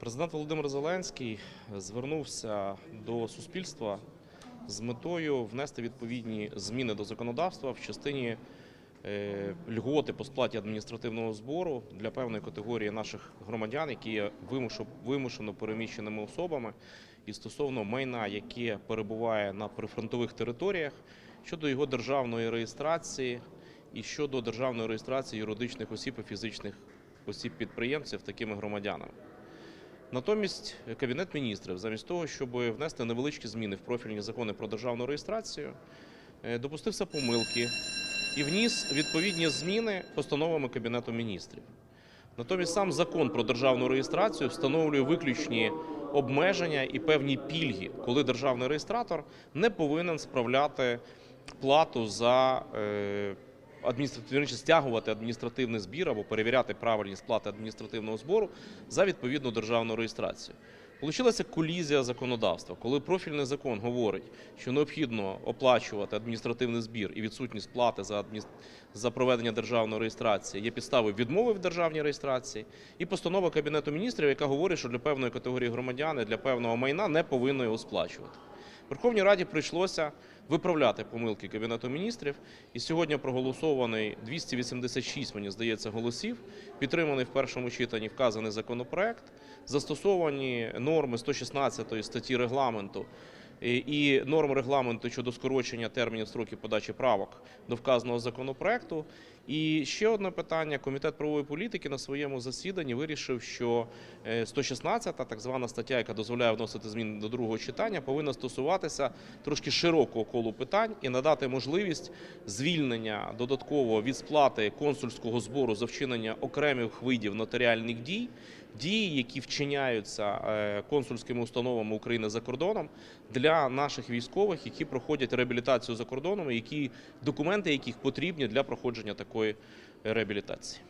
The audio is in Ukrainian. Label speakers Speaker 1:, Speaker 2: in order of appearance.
Speaker 1: Президент Володимир Зеленський звернувся до суспільства з метою внести відповідні зміни до законодавства в частині е, льготи по сплаті адміністративного збору для певної категорії наших громадян, які є вимушено переміщеними особами, і стосовно майна, яке перебуває на прифронтових територіях, щодо його державної реєстрації і щодо державної реєстрації юридичних осіб і фізичних осіб підприємців такими громадянами. Натомість Кабінет міністрів, замість того, щоб внести невеличкі зміни в профільні закони про державну реєстрацію, е, допустився помилки і вніс відповідні зміни постановами Кабінету міністрів. Натомість сам закон про державну реєстрацію встановлює виключні обмеження і певні пільги, коли державний реєстратор не повинен справляти плату за е, стягувати адміністративний збір або перевіряти правильність сплати адміністративного збору за відповідну державну реєстрацію. Получилася колізія законодавства, коли профільний закон говорить, що необхідно оплачувати адміністративний збір і відсутність плати за адміс- за проведення державної реєстрації є підставою відмови в державній реєстрації, і постанова Кабінету міністрів, яка говорить, що для певної категорії громадян і для певного майна не повинно його сплачувати. Верховній Раді прийшлося виправляти помилки Кабінету міністрів. І сьогодні проголосований 286, мені здається, голосів, підтриманий в першому читанні вказаний законопроект, застосовані норми 116 статті регламенту. І- І норм регламенту щодо скорочення термінів строків подачі правок до вказаного законопроекту. І ще одне питання: комітет правової політики на своєму засіданні вирішив, що е, 116, так звана стаття, яка дозволяє вносити зміни до другого читання, повинна стосуватися трошки широкого колу питань і надати можливість звільнення додатково від сплати консульського збору за вчинення окремих видів нотаріальних дій, дії, які вчиняються е, консульськими установами України за кордоном для наших військових, які проходять реабілітацію за кордоном, які документи яких потрібні для проходження такої реабілітації.